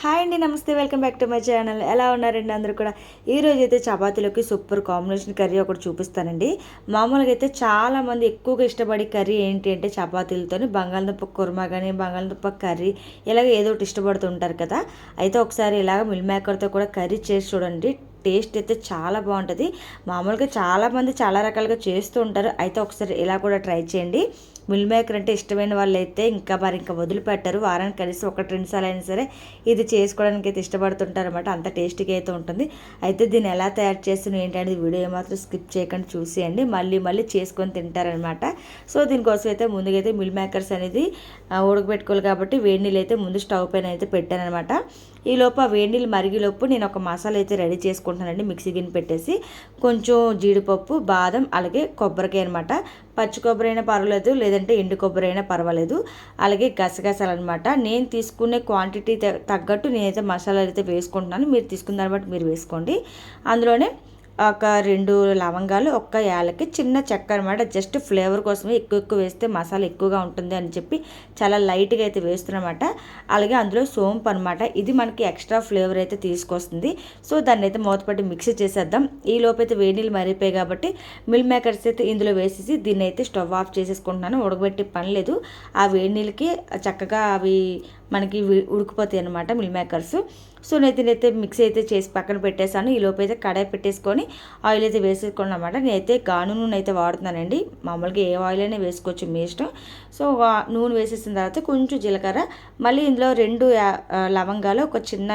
Hi అండి నమస్తే welcome back to my channel. ఎలా ఉన్నారండి అందరూ కూడా? ఈ అయితే చపాతీలోకి సూపర్ కాంబినేషన్ కర్రీ ఒకటి చూపిస్తానండి. మామూలుగా అయితే చాలా మంది ఎక్కువగా ఇష్టపడే కర్రీ ఏంటి అంటే చపాతీలతో బంగాళదుంప కుర్మా కానీ బంగాళదుంప కర్రీ ఇలాగ ఏదో ఒకటి ఇష్టపడుతుంటారు కదా. అయితే ఒకసారి ఇలాగ మిల్ మేకర్తో కూడా కర్రీ చేసి చూడండి. టేస్ట్ అయితే చాలా బాగుంటుంది. మామూలుగా చాలామంది చాలా రకాలుగా చేస్తూ ఉంటారు. అయితే ఒకసారి ఇలా కూడా ట్రై చేయండి. మిల్ మేకర్ అంటే ఇష్టమైన వాళ్ళు అయితే ఇంకా మరి ఇంకా వదిలిపెట్టారు. వారానికి కలిసి ఒకటి రెండు సార్లు అయినా సరే ఇది చేసుకోవడానికి అయితే ఇష్టపడుతుంటారు అనమాట అంత టేస్టీగా అయితే ఉంటుంది. అయితే దీన్ని ఎలా తయారు చేస్తున్నాను ఏంటనేది వీడియో ఏమాత్రం స్కిప్ చేయకుండా చూసేయండి. మళ్ళీ మళ్ళీ చేసుకొని తింటారనమాట సో దీనికోసం అయితే ముందుగా అయితే మిల్ మేకర్స్ అనేది ఉడకబెట్టుకోవాలి కాబట్టి వేడి నీళ్ళు అయితే ముందు స్టవ్ పైన అయితే పెట్టాను ఈ లోపు ఆ వేడి నీళ్ళు మరిగిలోపు నేను ఒక మసాలా అయితే రెడీ చేసుకుంటాను చేసుకుంటున్నానండి మిక్సీ గిన్నె పెట్టేసి కొంచెం జీడిపప్పు బాదం అలాగే కొబ్బరికాయ అనమాట పచ్చి కొబ్బరి అయినా పర్వాలేదు లేదంటే ఎండు కొబ్బరి అయినా పర్వాలేదు. అలాగే గసగసాలు అనమాట నేను తీసుకునే క్వాంటిటీ తగ్గట్టు నేనైతే మసాలాలు అయితే వేసుకుంటున్నాను. మీరు తీసుకున్న దాన్ని బట్టి మీరు వేసుకోండి. అందులోనే ఒక రెండు లవంగాలు ఒక్క యాలకి చిన్న చెక్క అనమాట జస్ట్ ఫ్లేవర్ కోసమే ఎక్కువ ఎక్కువ వేస్తే మసాలా ఎక్కువగా ఉంటుంది అని చెప్పి చాలా లైట్గా అయితే వేస్తున్నమాట అలాగే అందులో సోంపు అనమాట ఇది మనకి ఎక్స్ట్రా ఫ్లేవర్ అయితే తీసుకొస్తుంది. సో దాన్ని అయితే మూతపట్టి మిక్సీ చేసేద్దాం. ఈ లోపైతే అయితే వేడి నీళ్ళు కాబట్టి మిల్ మేకర్స్ అయితే ఇందులో వేసేసి దీన్ని అయితే స్టవ్ ఆఫ్ చేసేసుకుంటున్నాను. ఉడకబెట్టి పని లేదు. ఆ వేడి నీళ్ళకి చక్కగా అవి మనకి ఉడికిపోతాయి అనమాట మిల్ మేకర్స్. సో నేనైతే నేనైతే మిక్సీ అయితే చేసి పక్కన పెట్టేశాను. ఈ లోపు అయితే కడాయి పెట్టేసుకొని ఆయిల్ అయితే వేసేసుకోండి అనమాట నేనైతే గాను నూనె అయితే వాడుతున్నానండి. మామూలుగా ఏ ఆయిల్ అయినా వేసుకోవచ్చు మీ ఇష్టం. సో నూనె వేసేసిన తర్వాత కొంచెం జీలకర్ర మళ్ళీ ఇందులో రెండు లవంగాలు ఒక చిన్న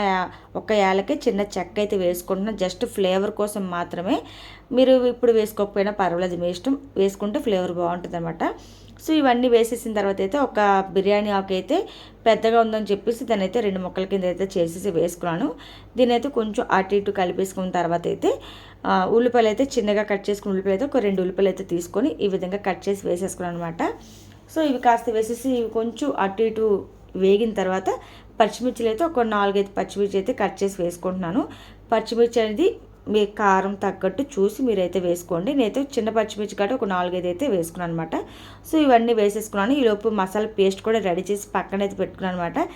ఒక యాలకి చిన్న చెక్క అయితే వేసుకుంటున్నాను జస్ట్ ఫ్లేవర్ కోసం మాత్రమే. మీరు ఇప్పుడు వేసుకోకపోయినా పర్వాలేదు మీ ఇష్టం. వేసుకుంటే ఫ్లేవర్ బాగుంటుంది అనమాట సో ఇవన్నీ వేసేసిన తర్వాత అయితే ఒక బిర్యానీ ఆకు అయితే పెద్దగా ఉందని చెప్పేసి దాని అయితే రెండు ముక్కల కింద అయితే చేసేసి వేసుకున్నాను. దీని అయితే కొంచెం అటు ఇటు కలిపేసుకున్న తర్వాత అయితే ఉల్లిపాయలు అయితే చిన్నగా కట్ చేసుకున్న ఉల్లిపాయలు అయితే ఒక రెండు ఉల్లిపాయలు అయితే తీసుకొని ఈ విధంగా కట్ చేసి వేసేసుకున్నాను అనమాట సో ఇవి కాస్త వేసేసి ఇవి కొంచెం అటు ఇటు వేగిన తర్వాత పచ్చిమిర్చిలు అయితే ఒక నాలుగైదు పచ్చిమిర్చి అయితే కట్ చేసి వేసుకుంటున్నాను. పచ్చిమిర్చి అనేది మీ కారం తగ్గట్టు చూసి మీరైతే వేసుకోండి. నేనైతే చిన్న పచ్చిమిర్చి కట్టి ఒక నాలుగైదు అయితే వేసుకున్నాను అనమాట సో ఇవన్నీ వేసేసుకున్నాను. ఈలోపు మసాలా పేస్ట్ కూడా రెడీ చేసి పక్కన అయితే పెట్టుకున్నాను అనమాట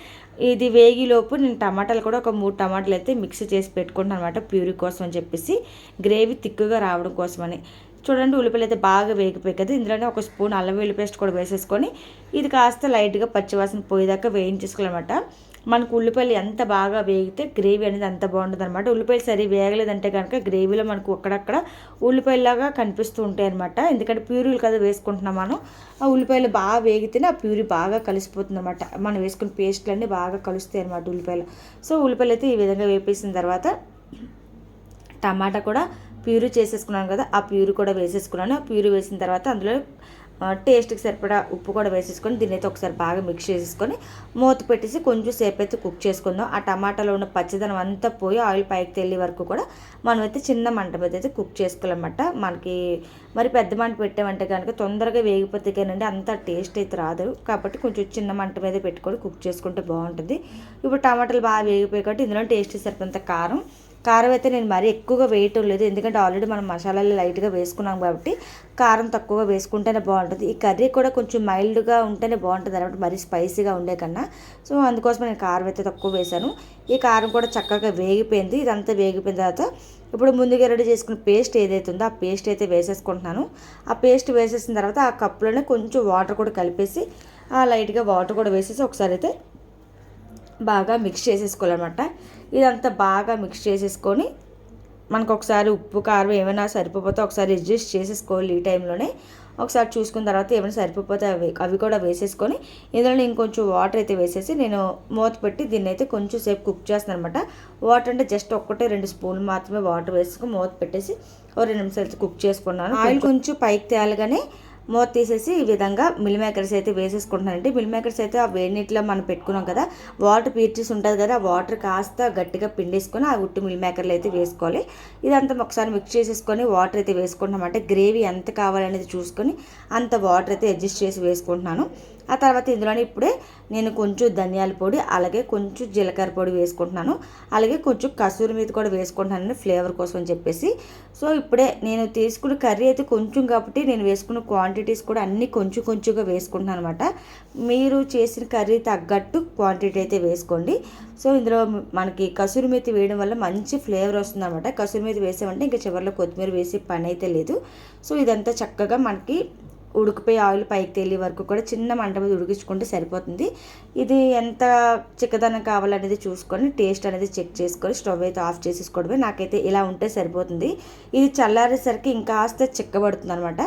ఇది వేగిలోపు నేను టమాటాలు కూడా ఒక మూడు టమాటాలు అయితే మిక్స్ చేసి పెట్టుకుంటాను అనమాట ప్యూరీ కోసం అని చెప్పేసి. గ్రేవీ తిక్కుగా రావడం కోసమని. చూడండి ఉల్లిపాయలు అయితే బాగా వేగిపోయి కదా. ఇందులోనే ఒక స్పూన్ అల్లం వెల్లి పేస్ట్ కూడా వేసేసుకొని ఇది కాస్త లైట్గా పచ్చివాసన పోయేదాకా వేయించేసుకోవాలన్నమాట. మనకు ఉల్లిపాయలు ఎంత బాగా వేగితే గ్రేవీ అనేది అంత బాగుంటుంది అనమాట ఉల్లిపాయలు సరి వేగలేదంటే కనుక గ్రేవీలో మనకు అక్కడక్కడ ఉల్లిపాయలాగా కనిపిస్తూ ఉంటాయి అనమాట ఎందుకంటే ప్యూరీలు కదా వేసుకుంటున్నాం మనం. ఆ ఉల్లిపాయలు బాగా వేగితేనే ఆ ప్యూరీ బాగా కలిసిపోతుంది అనమాట మనం వేసుకున్న పేస్ట్లన్నీ బాగా కలుస్తాయి అనమాట ఉల్లిపాయలు. సో ఉల్లిపాయలు అయితే ఈ విధంగా వేపేసిన తర్వాత టమాటా కూడా ప్యూరీ చేసేసుకున్నాను కదా ఆ ప్యూరీ కూడా వేసేసుకున్నాను. ఆ ప్యూరీ వేసిన తర్వాత అందులో టేస్ట్కి సరిపడా ఉప్పు కూడా వేసేసుకొని దీని అయితే ఒకసారి బాగా మిక్స్ చేసేసుకొని మూత పెట్టేసి కొంచెం సేపు అయితే కుక్ చేసుకుందాం. ఆ టమాటాలో ఉన్న పచ్చదనం అంతా పోయి ఆయిల్ పైకి తెల్లి వరకు కూడా మనం అయితే చిన్న మంట మీద అయితే కుక్ చేసుకోవాలన్నమాట. మనకి మరి పెద్ద మంట పెట్టామంటే కనుక తొందరగా వేగిపోతే కానీ అంత టేస్ట్ అయితే రాదు. కాబట్టి కొంచెం చిన్న మంట మీద పెట్టుకొని కుక్ చేసుకుంటే బాగుంటుంది. ఇప్పుడు టమాటాలు బాగా వేగిపోయి కాబట్టి ఇందులో టేస్ట్ సరిపోయినంత కారం కారం అయితే నేను మరీ ఎక్కువగా వేయటం లేదు. ఎందుకంటే ఆల్రెడీ మనం మసాలాలు లైట్గా వేసుకున్నాం కాబట్టి కారం తక్కువగా వేసుకుంటేనే బాగుంటుంది. ఈ కర్రీ కూడా కొంచెం మైల్డ్గా ఉంటేనే బాగుంటుంది అనమాట మరీ స్పైసీగా ఉండే కన్నా. సో అందుకోసం నేను కారం అయితే తక్కువ వేశాను. ఈ కారం కూడా చక్కగా వేగిపోయింది. ఇదంతా వేగిపోయిన తర్వాత ఇప్పుడు ముందుగా రెడీ చేసుకున్న పేస్ట్ ఏదైతే ఉందో ఆ పేస్ట్ అయితే వేసేసుకుంటున్నాను. ఆ పేస్ట్ వేసేసిన తర్వాత ఆ కప్పులోనే కొంచెం వాటర్ కూడా కలిపేసి ఆ లైట్గా వాటర్ కూడా వేసేసి ఒకసారి అయితే బాగా మిక్స్ చేసేసుకోవాలన్నమాట. ఇదంతా బాగా మిక్స్ చేసేసుకొని మనకు ఒకసారి ఉప్పు కారం ఏమైనా సరిపోతే ఒకసారి అడ్జస్ట్ చేసేసుకోవాలి ఈ టైంలోనే. ఒకసారి చూసుకున్న తర్వాత ఏమైనా సరిపోతే అవి అవి కూడా వేసేసుకొని ఇందులో ఇంకొంచెం వాటర్ అయితే వేసేసి నేను మూత పెట్టి దీన్ని అయితే కొంచెం సేపు కుక్ చేస్తాను అనమాట వాటర్ అంటే జస్ట్ ఒక్కటే రెండు స్పూన్లు మాత్రమే వాటర్ వేసుకొని మూత పెట్టేసి ఒక రెండు నిమిషాలు కుక్ చేసుకున్నాను. ఆయిల్ కొంచెం పైకి తేలగానే మూత తీసేసి ఈ విధంగా మిల్ మేకర్స్ అయితే వేసేసుకుంటున్నానండి మిల్ మేకర్స్ అయితే ఆ వేడి నీటిలో మనం పెట్టుకున్నాం కదా వాటర్ పీర్చేసి ఉంటుంది కదా ఆ వాటర్ కాస్త గట్టిగా పిండేసుకొని ఆ ఉట్టి మిల్ మేకర్లు అయితే వేసుకోవాలి. ఇదంతా ఒకసారి మిక్స్ చేసేసుకొని వాటర్ అయితే వేసుకుంటున్నాం. అంటే గ్రేవీ ఎంత కావాలనేది చూసుకొని అంత వాటర్ అయితే అడ్జస్ట్ చేసి వేసుకుంటున్నాను. ఆ తర్వాత ఇందులోనే ఇప్పుడే నేను కొంచెం ధనియాల పొడి అలాగే కొంచెం జీలకర్ర పొడి వేసుకుంటున్నాను. అలాగే కొంచెం కసూరి మీద కూడా వేసుకుంటున్నాను ఫ్లేవర్ కోసం అని చెప్పేసి. సో ఇప్పుడే నేను తీసుకున్న కర్రీ అయితే కొంచెం కాబట్టి నేను వేసుకున్న క్వాంటిటీస్ కూడా అన్నీ కొంచెం కొంచెంగా వేసుకుంటున్నాను అనమాట మీరు చేసిన కర్రీ తగ్గట్టు క్వాంటిటీ అయితే వేసుకోండి. సో ఇందులో మనకి కసూరి మెతి వేయడం వల్ల మంచి ఫ్లేవర్ వస్తుంది అనమాట కసూరి మెతి వేసామంటే ఇంకా చివరిలో కొత్తిమీర వేసి పని అయితే లేదు. సో ఇదంతా చక్కగా మనకి ఉడికిపోయి ఆయిల్ పైకి తేలి వరకు కూడా చిన్న మంట మీద ఉడికించుకుంటే సరిపోతుంది. ఇది ఎంత చిక్కదనం కావాలనేది చూసుకొని టేస్ట్ అనేది చెక్ చేసుకొని స్టవ్ అయితే ఆఫ్ చేసేసుకోవడమే. నాకైతే ఇలా ఉంటే సరిపోతుంది. ఇది చల్లారేసరికి ఇంకాస్త చిక్కబడుతుంది అనమాట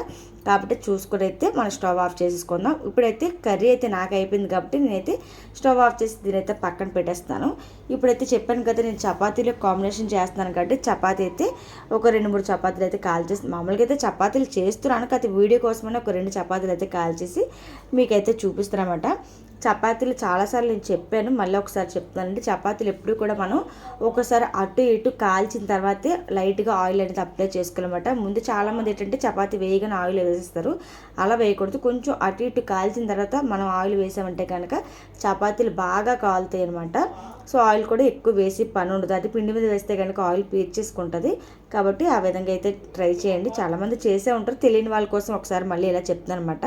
కాబట్టి చూసుకుని అయితే మనం స్టవ్ ఆఫ్ చేసేసుకుందాం. ఇప్పుడైతే కర్రీ అయితే నాకు అయిపోయింది కాబట్టి నేనైతే స్టవ్ ఆఫ్ చేసి దీనైతే పక్కన పెట్టేస్తాను. ఇప్పుడైతే చెప్పాను కదా నేను చపాతీలో కాంబినేషన్ చేస్తున్నాను కాబట్టి చపాతీ అయితే ఒక రెండు మూడు చపాతీలు అయితే కాల్ చేసి మామూలుగా అయితే చపాతీలు చేస్తున్నాను కాకపోతే వీడియో కోసమైనా ఒక రెండు చపాతీలు అయితే కాల్ చేసి మీకైతే చూపిస్తానమాట చపాతీలు చాలాసార్లు నేను చెప్పాను మళ్ళీ ఒకసారి చెప్తానండి. చపాతీలు ఎప్పుడు కూడా మనం ఒకసారి అటు ఇటు కాల్చిన తర్వాతే లైట్గా ఆయిల్ అనేది అప్లై చేసుకోవాలన్నమాట. ముందు చాలామంది ఏంటంటే చపాతీ వేయగానే ఆయిల్ వేసేస్తారు. అలా వేయకూడదు. కొంచెం అటు ఇటు కాల్చిన తర్వాత మనం ఆయిల్ వేసామంటే కనుక చపాతీలు బాగా కాలుతాయి అనమాట సో ఆయిల్ కూడా ఎక్కువ వేసి పని ఉండదు. అది పిండి మీద వేస్తే కనుక ఆయిల్ పీర్చేసుకుంటుంది కాబట్టి ఆ విధంగా అయితే ట్రై చేయండి. చాలామంది చేసే ఉంటారు. తెలియని వాళ్ళ కోసం ఒకసారి మళ్ళీ ఇలా చెప్తాను అనమాట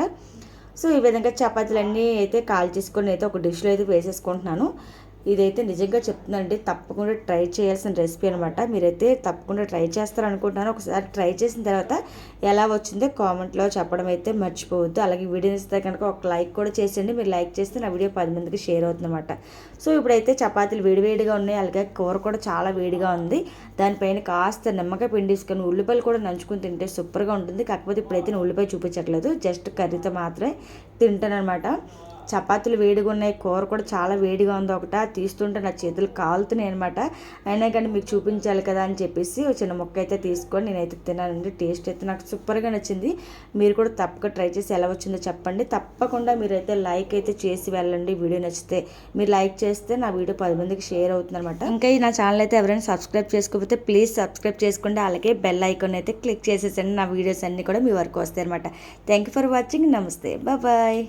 సో ఈ విధంగా చపాతీలన్నీ అయితే కాల్ చేసుకొని అయితే ఒక డిష్లో అయితే వేసేసుకుంటున్నాను. ఇదైతే నిజంగా చెప్తున్నానండి తప్పకుండా ట్రై చేయాల్సిన రెసిపీ అనమాట మీరైతే తప్పకుండా ట్రై చేస్తారనుకుంటున్నాను. ఒకసారి ట్రై చేసిన తర్వాత ఎలా వచ్చిందో కామెంట్లో చెప్పడం అయితే మర్చిపోవద్దు. అలాగే వీడియో ఇస్తే కనుక ఒక లైక్ కూడా చేసేయండి. మీరు లైక్ చేస్తే నా వీడియో పది మందికి షేర్ అవుతుందన్నమాట సో ఇప్పుడైతే చపాతీలు వేడివేడిగా ఉన్నాయి. అలాగే కూర కూడా చాలా వేడిగా ఉంది. దానిపైన కాస్త నిమ్మకాయ పిండిసుకొని ఉల్లిపాయలు కూడా నంచుకుని తింటే సూపర్గా ఉంటుంది. కాకపోతే ఇప్పుడైతే నేను ఉల్లిపాయ చూపించట్లేదు. జస్ట్ కర్రీతో మాత్రమే తింటాను అనమాట చపాతీలు వేడిగా ఉన్నాయి కూర కూడా చాలా వేడిగా ఉంది ఒకట. తీస్తుంటే నా చేతులు కాలుతున్నాయి అనమాట అయినా కానీ మీకు చూపించాలి కదా అని చెప్పేసి చిన్న ముక్క అయితే తీసుకొని నేనైతే తిన్నానండి. టేస్ట్ అయితే నాకు సూపర్గా నచ్చింది. మీరు కూడా తప్పక ట్రై చేసి ఎలా వచ్చిందో చెప్పండి. తప్పకుండా మీరైతే లైక్ అయితే చేసి వెళ్ళండి. వీడియో నచ్చితే మీరు లైక్ చేస్తే నా వీడియో పది మందికి షేర్ అవుతుంది అనమాట ఇంకా ఈ నా ఛానల్ అయితే ఎవరైనా సబ్స్క్రైబ్ చేసుకోకపోతే ప్లీజ్ సబ్స్క్రైబ్ చేసుకోండి. అలాగే బెల్ ఐకాన్ అయితే క్లిక్ చేసేసండి. నా వీడియోస్ అన్నీ కూడా మీ వరకు వస్తాయి అనమాట థ్యాంక్ యూ ఫర్ వాచింగ్. నమస్తే. బాయ్.